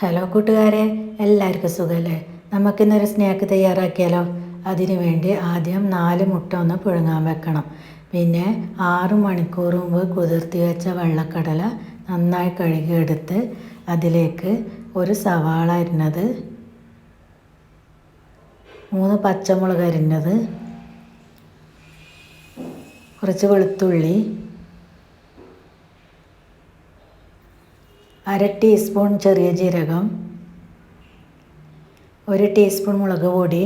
Hello കൂട്ടുകാരെ എല്ലാവർക്കും സുഖമല്ലേ നമുക്കിന്നൊരു സ്നാക്ക് തയ്യാറാക്കിയാലോ? അതിനു വേണ്ടി ആദ്യം നാല് മുട്ട ഒന്ന് പുഴുങ്ങാൻ വെക്കണം. പിന്നെ ആറ് മണിക്കൂർ മുമ്പ് കുതിർത്തി വെച്ച വെള്ളക്കടല നന്നായി കഴുകിയെടുത്ത് അതിലേക്ക് ഒരു സവാള അരിഞ്ഞത് മൂന്ന് പച്ചമുളക് അരിഞ്ഞത് കുറച്ച് വെളുത്തുള്ളി അര ടീസ്പൂൺ ചെറിയ ജീരകം ഒരു ടീസ്പൂൺ മുളക് പൊടി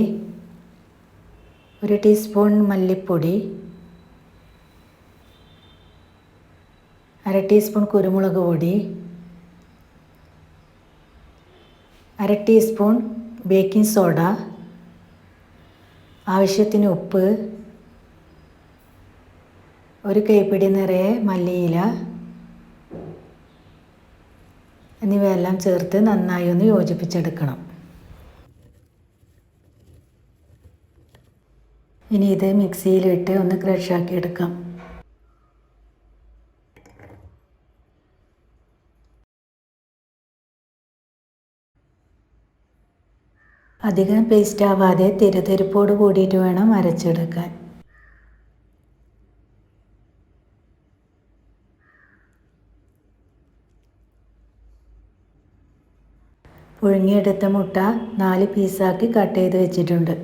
ഒരു ടീസ്പൂൺ മല്ലിപ്പൊടി അര ടീസ്പൂൺ കുരുമുളക് പൊടി അര ടീസ്പൂൺ ബേക്കിംഗ് സോഡ ആവശ്യത്തിന് ഉപ്പ് ഒരു കൈപ്പിടി നിറയെ മല്ലിയില എന്നിവയെല്ലാം ചേർത്ത് നന്നായി ഒന്ന് യോജിപ്പിച്ചെടുക്കണം. ഇനി ഇത് മിക്സിയിലിട്ട് ഒന്ന് ക്രഷാക്കി എടുക്കാം. അധികം പേസ്റ്റ് ആവാതെ തിരുതെരുപ്പോട് കൂടിയിട്ട് വേണം അരച്ചെടുക്കാൻ. പുഴുങ്ങിയെടുത്ത മുട്ട നാല് പീസാക്കി കട്ട് ചെയ്ത് വെച്ചിട്ടുണ്ട്.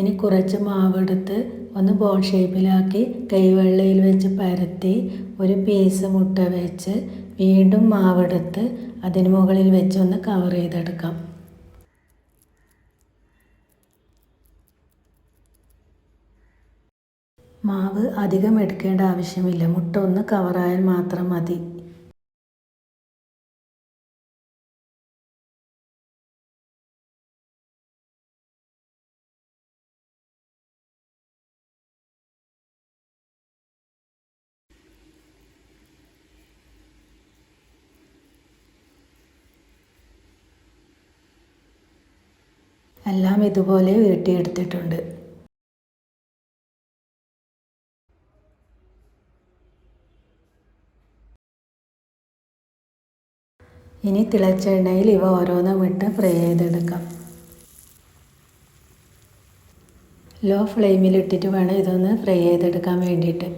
ഇനി കുറച്ച് മാവെടുത്ത് ഒന്ന് ബോൾ ഷേപ്പിലാക്കി കൈവെള്ളയിൽ വെച്ച് പരത്തി ഒരു പീസ് മുട്ട വെച്ച് വീണ്ടും മാവെടുത്ത് അതിന് മുകളിൽ വെച്ച് ഒന്ന് കവർ ചെയ്തെടുക്കാം. മാവ് അധികം എടുക്കേണ്ട ആവശ്യമില്ല. മുട്ട ഒന്ന് കവറായാൽ മാത്രം മതി. എല്ലാം ഇതുപോലെ വീട്ടിയെടുത്തിട്ടുണ്ട്. ഇനി തിളച്ച എണ്ണയിൽ ഇവ ഓരോന്നും ഇട്ട് ഫ്രൈ ചെയ്തെടുക്കാം. ലോ ഫ്ലെയിമിൽ ഇട്ടിട്ട് വേണം ഇതൊന്ന് ഫ്രൈ ചെയ്തെടുക്കാൻ വേണ്ടിയിട്ട്.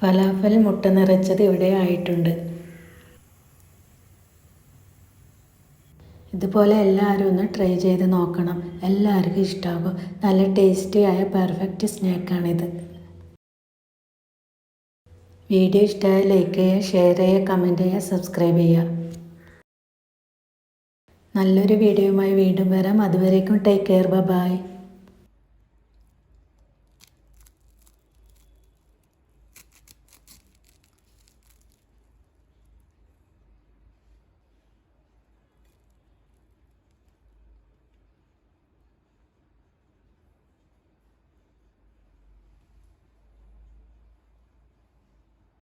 ഫലാഫൽ മുട്ട നിറച്ചത് ഇവിടെ ആയിട്ടുണ്ട്. ഇതുപോലെ എല്ലാവരും ഒന്ന് ട്രൈ ചെയ്ത് നോക്കണം. എല്ലാവർക്കും ഇഷ്ടമാകും നല്ല ടേസ്റ്റി ആയ പെർഫെക്റ്റ് സ്നാക്കാണിത്. വീഡിയോ ഇഷ്ടമായ ലൈക്ക് ചെയ്യുക ഷെയർ ചെയ്യുക കമന്റ് ചെയ്യുക സബ്സ്ക്രൈബ് ചെയ്യുക. നല്ലൊരു വീഡിയോയുമായി വീണ്ടും വരാം. അതുവരേക്കും ടേക്ക് കെയർ ബൈ